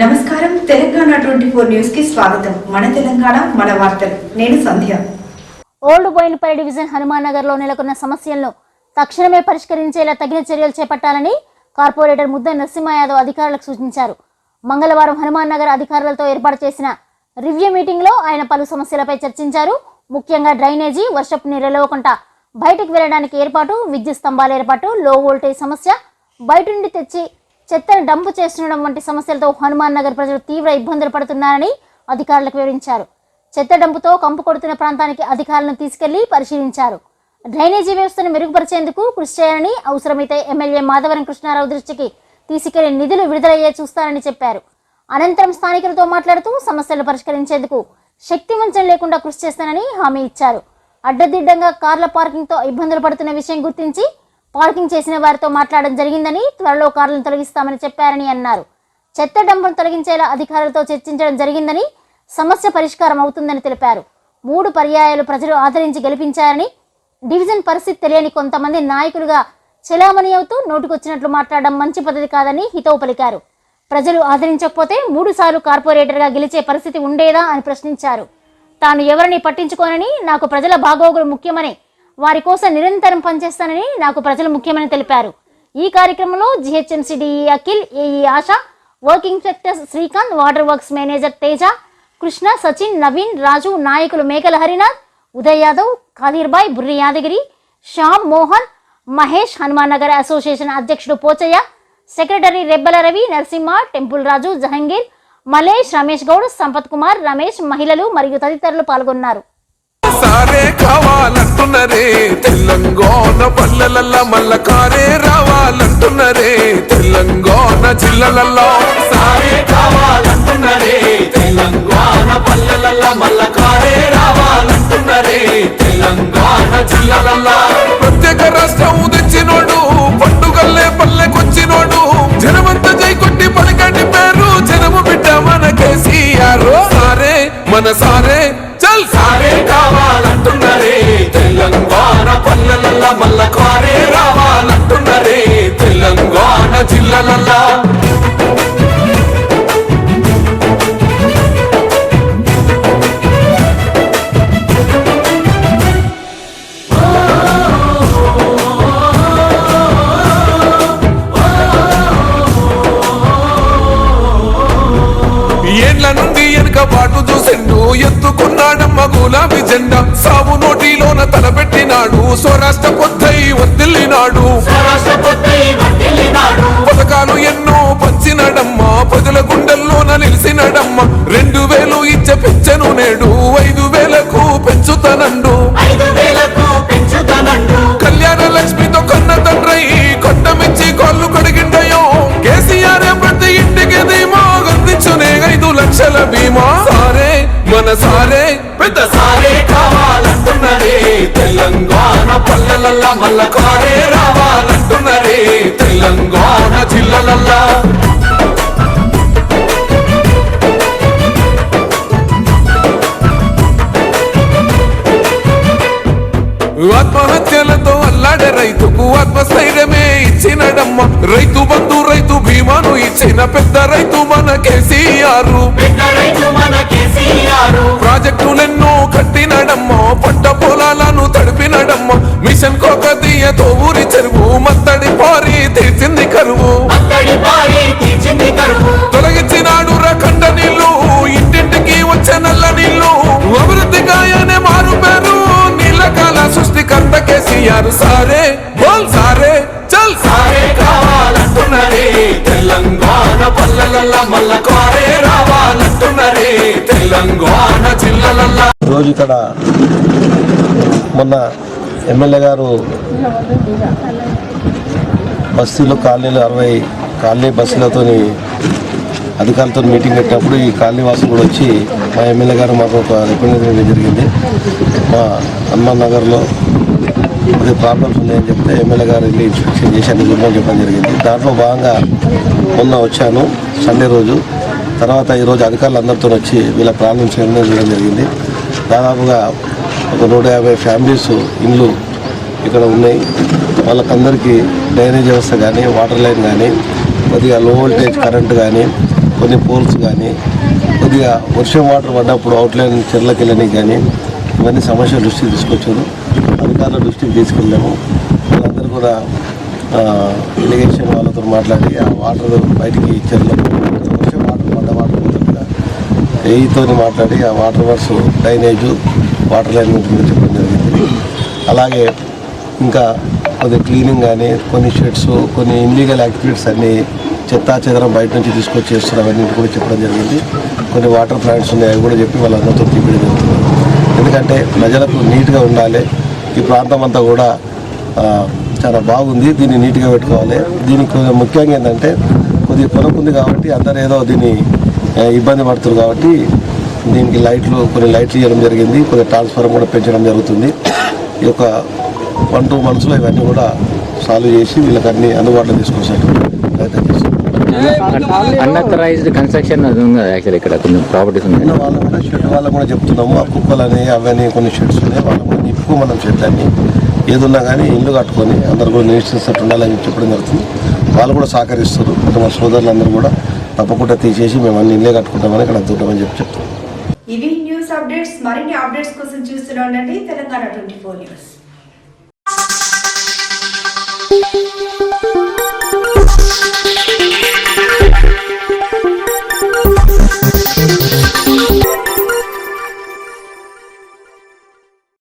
నమస్కారం. Telangana twenty four న్యూస్కి స్వాగతం. మన తెలంగాణ మన వార్తలు. నేను సంధ్య. ఓల్డ్ బోయినపల్లి డివిజన్ హనుమాన్ నగర్లో నెలకొన్న సమస్యలను తక్షణమే పరిష్కరించేలా తగిన చర్యలు చేపట్టాలని కార్పొరేటర్ ముద్ద నరసింహ యాదవ్ అధికారులకు సూచించారు. మంగళవారం హనుమాన్ నగర్ అధికారులతో ఏర్పాటు చేసిన రివ్యూ మీటింగ్లో ఆయన పలు సమస్యలపై చర్చించారు. ముఖ్యంగా డ్రైనేజీ వర్షపు నీరు బయటికి బయటకు వెళ్ళడానికి ఏర్పాటు విద్యుత్ స్తంభాల ఏర్పాటు లో వోల్టేజ్ సమస్య బయట నుండి తెచ్చి చెత్తను డంపు చేస్తుండడం వంటి సమస్యలతో హనుమాన్ నగర్ ప్రజలు తీవ్ర ఇబ్బందులు పడుతున్నారని అధికారులకు వివరించారు. చెత్త డంపుతో కంపు కొడుతున్న ప్రాంతానికి అధికారులను తీసుకెళ్ళి పరిశీలించారు. డ్రైనేజీ వ్యవస్థను మెరుగుపరిచేందుకు కృషి చేయాలని అవసరమైతే ఎమ్మెల్యే మాధవరం కృష్ణారావు దృష్టికి తీసుకెళ్ళి నిధులు విడుదలయ్యే చూస్తారని చెప్పారు. అనంతరం స్థానికులతో మాట్లాడుతూ సమస్యలు పరిష్కరించేందుకు శక్తి వంచన లేకుండా కృషి చేస్తానని హామీ ఇచ్చారు. అడ్డదిడ్డంగా కార్ల పార్కింగ్తో ఇబ్బందులు పడుతున్న విషయం గుర్తించి పార్కింగ్ చేసిన వారితో మాట్లాడడం జరిగిందని త్వరలో కార్లను తొలగిస్తామని చెప్పారని అన్నారు. చెత్త డంపును తొలగించేలా అధికారులతో చర్చించడం జరిగిందని సమస్య పరిష్కారం అవుతుందని తెలిపారు. మూడు పర్యాయాలు ప్రజలు ఆదరించి గెలిపించారని డివిజన్ పరిస్థితి తెలియని కొంతమంది నాయకులుగా చెలామణి అవుతూ నోటుకొచ్చినట్లు మాట్లాడడం మంచి పద్ధతి కాదని హితవు పలికారు. ప్రజలు ఆదరించకపోతే మూడు సార్లు కార్పొరేటర్గా గెలిచే పరిస్థితి ఉండేదా అని ప్రశ్నించారు. తాను ఎవరిని పట్టించుకోనని నాకు ప్రజల బాగోగులు ముఖ్యమని వారి కోసం నిరంతరం పనిచేస్తానని నాకు ప్రజలు ముఖ్యమని తెలిపారు. ఈ కార్యక్రమంలో GHMC DE Akhil AE Asha working inspector Srikanth water works manager Teja Krishna Sachin Naveen Raju నాయకులు మేకల హరినాథ్ ఉదయ్ యాదవ్ ఖాదీర్బాయ్ బుర్రి యాదగిరి శ్యామ్ మోహన్ మహేష్ హనుమాన్ నగర్ అసోసియేషన్ అధ్యక్షుడు పోచయ్య సెక్రటరీ రెబ్బల రవి నరసింహ టెంపుల్ రాజు జహంగీర్ మలేష్ రమేష్ గౌడ్ సంపత్ కుమార్ రమేష్ మహిళలు మరియు తదితరులు పాల్గొన్నారు. సారే కావాలంటున్నరే. తెలంగాణ పల్లెలల్ల మల్ల కారే రావాలంటున్నరే. తెలంగాణ జిల్లలల్లో సారే కావాలంటున్నరే. తెలంగాణ పల్లెలల్ల మల్ల కారే రావాలంటున్నరే. తెలంగాణ జిల్లలల్లా ప్రత్యేక రాష్ట్రం తెచ్చినోడు పండుగల్లే పల్లెకొచ్చినోడు. జనమంతా జై కొట్టి పలకండి పేరు జనము బిడ్డ మన కేసీఆర్ సారే మన సారే మన జిల్లలల్లా. ఏండ్ల నుండి వెనుక బాటు చూసిండు ఎత్తుకున్నాడమ్మ గులాబీ జెండా. సాగు నోటిలోన తలపెట్టినాడు స్వరాష్ట్ర పొద్దై వదిలినాడు స్వరాష్ట్ర పథకాలు ఎన్నో పంచినడమ్మ. ప్రజల గుండెల్లోన నిలిచినడమ్మ. రెండు వేలు ఇచ్చే పెంచను నేడు ఐదు వేలకు పెంచుతానండు. కళ్యాణ లక్ష్మితో కన్న తండ్రి కాళ్ళు కడిగిండయో. కేసీఆర్ ప్రతి ఇంటికి ధీమా అందించునే ఐదు లక్షల బీమా. సారే మన సారే పెద్ద సారే కావాలంటున్నరే. తెలంగాణ పల్లెలల్ల మల్ల కారే రావాలంటున్నరే. తెలంగాణ జిల్లలల్లా. ఆత్మహత్యలతో అల్లాడే రైతుకు ఆత్మస్థైర్యమే ఇచ్చినడమ్మ. రైతు బంధు రైతు బీమాను ఇచ్చిన పెద్ద రైతు మన కేసీఆర్. ప్రాజెక్టులెన్నో కట్టినడమ్మ పంట పొలాలను తడిపినడమ్మ. మిషన్ కోకతీయతో ఊరి చెరువు మత్తడి పారి తీర్చింది కరువు. తొలగించినాడు రకండ నీళ్ళు ఇంటింటికి వచ్చే నల్ల నీళ్ళు అభివృద్ధి గాయనే మారు పేరు. నీళ్ళకాల సృష్టికర్త కేసీఆర్ సారే. బోల్ సారే చల్ సారే. కావాలంటున్నరే. తెలంగాణ పల్లెలల్ల మల్ల కారే రావాలంటున్నరే. తెలంగాణ జిల్లలల్లా. రోజు ఇక్కడ మొన్న ఎమ్మెల్యే గారు బస్తీలో కాలనీలు అరవై కాలనీ బస్సులతోని అధికారులతో మీటింగ్ పెట్టినప్పుడు ఈ కాలనీ వాసులు కూడా వచ్చి మా ఎమ్మెల్యే గారు మాకు ఒక రికమెండేషన్ జరిగింది. మా హనుమాన్ నగర్లో అదే ప్రాబ్లమ్స్ ఉన్నాయని చెప్తే ఎమ్మెల్యే గారు వెళ్ళి ఇన్స్పెక్షన్ చేసి అన్ని చూడమని చెప్పడం జరిగింది. దాంట్లో భాగంగా మొన్న వచ్చాను సండే రోజు. తర్వాత ఈరోజు అధికారులు అందరితో వచ్చి వీళ్ళ ప్రాబ్లమ్స్ ఏమైనా చూడడం జరిగింది. దాదాపుగా ఒక నూట యాభై ఫ్యామిలీస్ ఇండ్లు ఇక్కడ ఉన్నాయి. వాళ్ళకందరికీ డ్రైనేజ్ వ్యవస్థ కానీ వాటర్ లైన్ కానీ కొద్దిగా లో వోల్టేజ్ కరెంట్ కానీ కొన్ని పోల్స్ కానీ కొద్దిగా వర్షం వాటర్ పడ్డప్పుడు అవుట్లైన్ చెర్లకు వెళ్ళని కానీ ఇవన్నీ సమస్యలు దృష్టికి తీసుకొచ్చారు. అధికారుల దృష్టికి తీసుకెళ్ళాము. వాళ్ళందరూ కూడా ఇరిగేషన్ వాళ్ళతో మాట్లాడి ఆ వాటర్ బయటికి చెర్లకు వర్షం వాటర్ పడ్డ వాటర్ పోతుందిగా మాట్లాడి ఆ water works drainage water line గురించి చెప్పడం జరిగింది. అలాగే ఇంకా కొద్ది క్లీనింగ్ కానీ కొన్ని షెడ్స్ కొన్ని ఇన్లీగల్ యాక్టివిటీస్ అన్ని చెత్తా చెదరం బయట నుంచి తీసుకొచ్చి చేస్తున్నాం అన్నింటి కూడా చెప్పడం జరిగింది. కొన్ని వాటర్ ప్లాంట్స్ ఉన్నాయి అవి కూడా చెప్పి వాళ్ళందరితో తీపిడి జరుగుతుంది. ఎందుకంటే ప్రజలకు నీట్గా ఉండాలి. ఈ ప్రాంతం అంతా కూడా చాలా బాగుంది. దీన్ని నీట్గా పెట్టుకోవాలి. దీనికి ముఖ్యంగా ఏంటంటే కొద్దిగా పొలం ఉంది కాబట్టి అందరు ఏదో దీన్ని ఇబ్బంది పడుతున్నారు కాబట్టి దీనికి లైట్లు కొన్ని లైట్లు ఇవ్వడం జరిగింది. కొన్ని ట్రాన్స్ఫారం కూడా పెంచడం జరుగుతుంది. ఈ యొక్క వన్ టూ మంత్స్లో ఇవన్నీ కూడా సాల్వ్ చేసి వీళ్ళకి అన్ని అందుబాటులో ప్రయత్నం చేస్తున్నాం అన్అథరైజ్డ్ కన్స్ట్రక్షన్ అది ఉంది యాక్చువల్ ఇక్కడ కొన్ని ప్రాపర్టీస్ ఉన్నాయి. ఉన్న వాళ్ళు కూడా షెడ్ వాళ్ళకు కూడా చెప్తున్నాము. ఆ కుక్కలని అవన్నీ కొన్ని షెడ్స్ ఉన్నాయి. వాళ్ళు కూడా నిప్పుకు మనం షెడ్ అన్ని ఏదున్నా కానీ ఇల్లు కట్టుకొని అందరు కూడా నివసించినట్టు ఉండాలని చెప్పడం జరుగుతుంది. వాళ్ళు కూడా సహకరిస్తారు. మా సోదరులందరూ కూడా తప్పకుండా తీసేసి మేము అన్ని ఇల్లే కట్టుకుంటామని ఇక్కడ అద్దుకుంటామని చెప్పి చెప్తాం ఇవి న్యూస్ అప్డేట్స్. మరిన్ని అప్డేట్స్ కోసం చూస్తూనే ఉండండి. Telangana twenty four news.